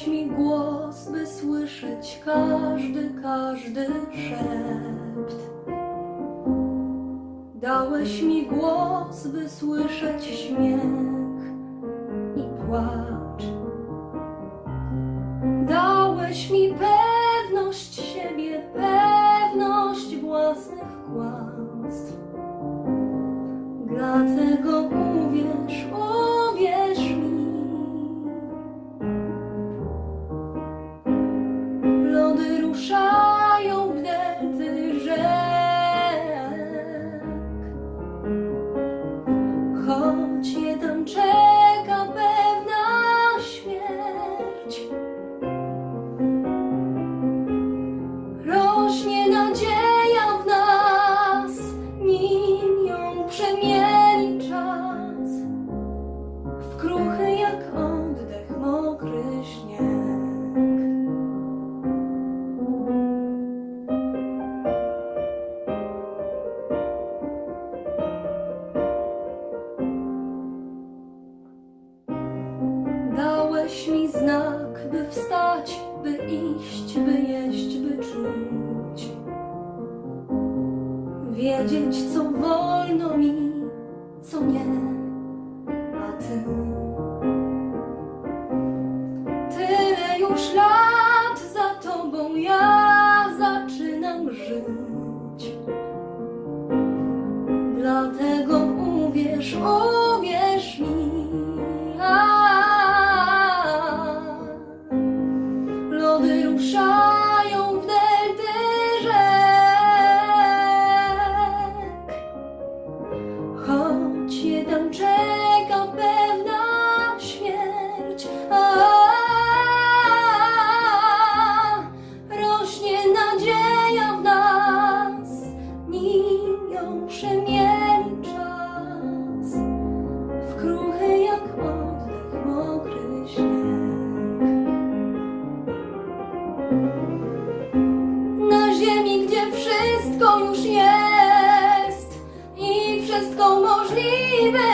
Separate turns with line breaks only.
Dałeś mi głos, by słyszeć każdy, każdy szept. Dałeś mi głos, by słyszeć śmiech i płacz. Dałeś mi pewność. Dałeś mi znak, by wstać, by iść, by jeść, by czuć. Wiedzieć, co wolno mi, co nie, a ty. Tyle już lat będą przemieli czas w kruchy jak oddech mokry śnieg. Na ziemi, gdzie wszystko już jest i wszystko możliwe.